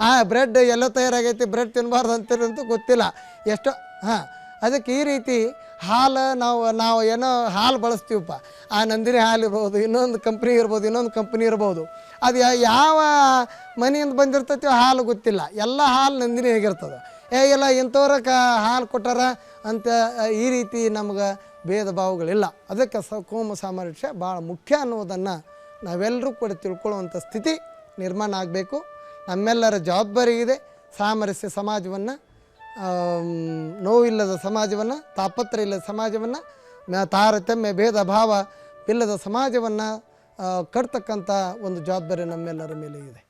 ಹಾಂ ಬ್ರೆಡ್ ಎಲ್ಲ ತಯಾರಾಗೈತಿ ಬ್ರೆಡ್ ತಿನ್ನಬಾರ್ದು ಅಂತೀರಂತೂ ಗೊತ್ತಿಲ್ಲ. ಎಷ್ಟೋ ಹಾಂ. ಅದಕ್ಕೆ ಈ ರೀತಿ ಹಾಲು ನಾವು ನಾವು ಏನೋ ಹಾಲು ಬಳಸ್ತೀವಪ್ಪ. ಆ ನಂದಿನಿ ಹಾಲು ಇರ್ಬೋದು ಇನ್ನೊಂದು ಕಂಪ್ನಿ ಇರ್ಬೋದು ಇನ್ನೊಂದು ಕಂಪ್ನಿ ಇರ್ಬೋದು. ಅದು ಯಾವ ಮನೆಯಿಂದ ಬಂದಿರ್ತೈತಿ ಹಾಲು ಗೊತ್ತಿಲ್ಲ. ಎಲ್ಲ ಹಾಲು ನಂದಿನಿ ಆಗಿರ್ತದೆ ಏ, ಇಲ್ಲ, ಇಂಥವ್ರ ಕ ಹಾಲು ಕೊಟ್ಟಾರ ಅಂತ ಈ ರೀತಿ ನಮ್ಗೆ ಭೇದ ಭಾವಗಳಿಲ್ಲ. ಅದಕ್ಕೆ ಸ, ಕೋಮ ಸಾಮರಸ್ಯ ಭಾಳ ಮುಖ್ಯ ಅನ್ನೋದನ್ನು ನಾವೆಲ್ಲರೂ ಕೂಡ ತಿಳ್ಕೊಳ್ಳುವಂಥ ಸ್ಥಿತಿ ನಿರ್ಮಾಣ ಆಗಬೇಕು. ನಮ್ಮೆಲ್ಲರ ಜವಾಬ್ದಾರಿ ಇದೆ. ಸಾಮರಸ್ಯ ಸಮಾಜವನ್ನು ನೋವಿಲ್ಲದ ಸಮಾಜವನ್ನು ತಾಪತ್ರ ಇಲ್ಲದ ಸಮಾಜವನ್ನು ತಾರತಮ್ಯ, ಭೇದ ಭಾವ ಇಲ್ಲದ ಸಮಾಜವನ್ನು ಕಟ್ತಕ್ಕಂಥ ಒಂದು ಜವಾಬ್ದಾರಿ ನಮ್ಮೆಲ್ಲರ ಮೇಲೆ ಇದೆ.